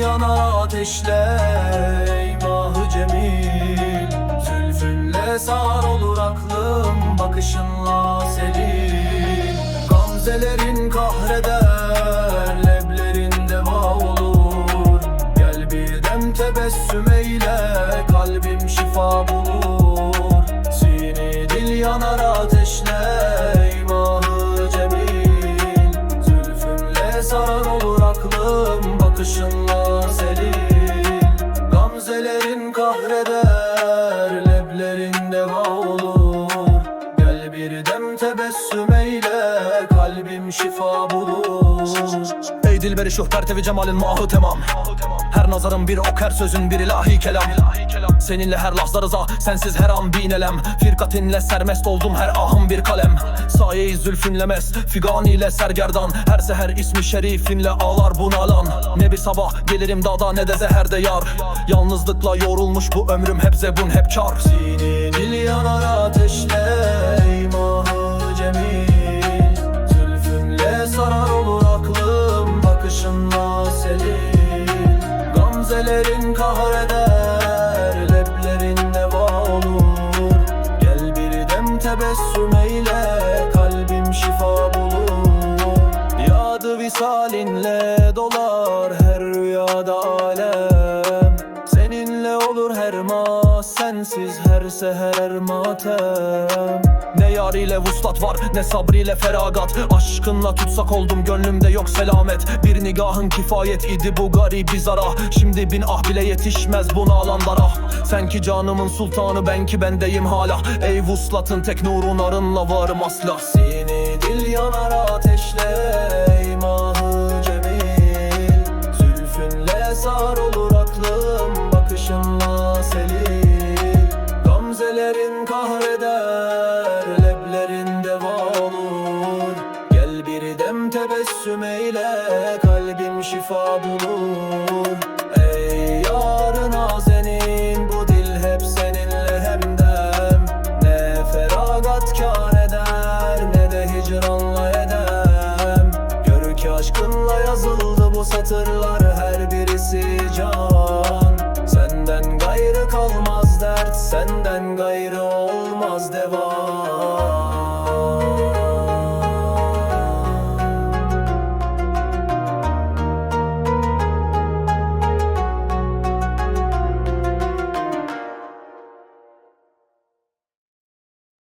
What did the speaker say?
yanar ateşle Eyvahı cemil. Zülfünle sar olur aklım Bakışınla selin Gamzelerin kahreder Leblerinde bağ olur. Gel bir dem tebessüm eyle Kalbim şifa bulur. Sini dil yanar ateşle Kalbim şifa bulur. Ey dilberi şuhberte ve cemalin mahı temam. Her nazarın bir ok her sözün bir ilahi kelam. Seninle her lahza rıza sensiz her an bin elem. Firkatinle sermest oldum her ahım bir kalem. Sayeyi zülfünlemez figan ile sergerdan. Her seher ismi şerifinle ağlar bunalan Ne bir sabah gelirim dağda ne de zeherde yar. Yalnızlıkla yorulmuş bu ömrüm hep zebun hep çar. Dil yanar ateşle visalinle dolar her rüyada alem. Seninle olur her mas sensiz her seher matem. Ne yar ile vuslat var ne sabriyle feragat. Aşkınla tutsak oldum gönlümde yok selamet. Bir nigahın kifayet idi bu garibi zara. Şimdi bin ah bile yetişmez buna alanlara Sen ki canımın sultanı ben ki bendeyim hala. Ey vuslatın tek nurun arınla varım asla. Seni dil yanar leblerinde bağ olur Gel bir dem tebessüm eyle kalbim şifa bulur az devam